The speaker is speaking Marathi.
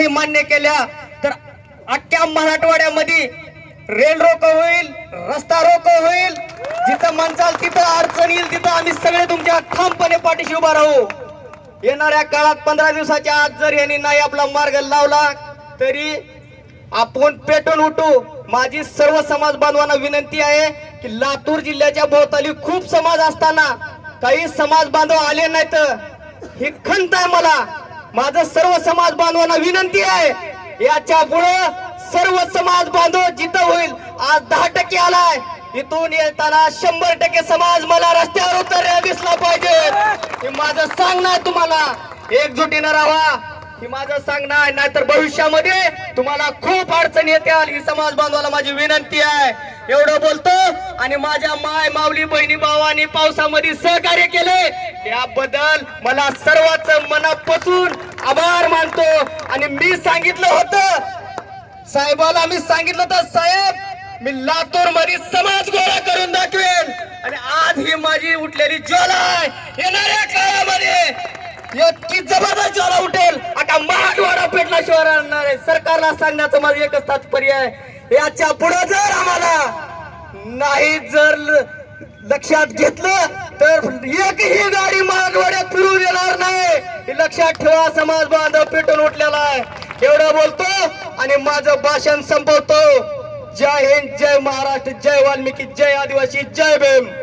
नाही मान्य केल्या तर अख्ख्या मराठवाड्यामध्ये रेल रोको होईल रस्ता रोको होईल. जिथं म्हणचाल तिथं अडचण येईल तिथं आम्ही सगळे तुमच्या ठामपणे पाठीशी उभा राहू. येणाऱ्या काळात पंधरा दिवसाच्या आत जर यांनी नाही आपला मार्ग लावला तरी आपण पेटून उठू. माझी सर्व समाज बांधवांना विनंती आहे की लातूर जिल्ह्याच्या भोवताली खूप समाज असताना काही समाज बांधव आले नाहीत. ही खंत आहे मला. माझं सर्व समाज बांधवांना विनंती आहे. याच्यापुढे सर्व समाज बांधव जिथं होईल आज दहा टक्के आलाय. इथून येताना शंभर टक्के समाज मला रस्त्यावर उतरल्या दिसला पाहिजे. हे माझं सांगणं आहे तुम्हाला एकजुटीनं राहा ही माझं सांगणं आहे नाहीतर भविष्यामध्ये तुम्हाला खूप अडचणी येत्याल ही समाज बांधवाला माझी विनंती आहे. एवढं बोलतो आणि माझ्या माय माऊली बहिणी भावानी पावसामध्ये सहकार्य केले. याबद्दल मला सर्वांच मनापासून आभार मानतो. आणि मी सांगितलं होतं साहेबाला मी सांगितलं होतं साहेब मी लातूरमध्ये समाज गोळा करून दाखवेन आणि आज ही माझी उठलेली ज्वाला आहे. येणाऱ्या काळामध्ये इतकी जबरदस्त ज्वाला उठेल. आता मराठवाडा पेटल्याशिवाय राहणार आहे सरकारला सांगण्याचं माझं एकच तात्पर्य आहे. याच्यापुढे जर आम्हाला नाही जर ल- लक्षात घेतलं तर एकही गाडी मराठवाड्यात फिरू देणार नाही. हे लक्षात ठेवा समाज बांधव पेटून उठलेला आहे. एवढं बोलतो आणि माझं भाषण संपवतो. जय हिंद जय महाराष्ट्र जय वाल्मिकी जय आदिवासी जय भीम.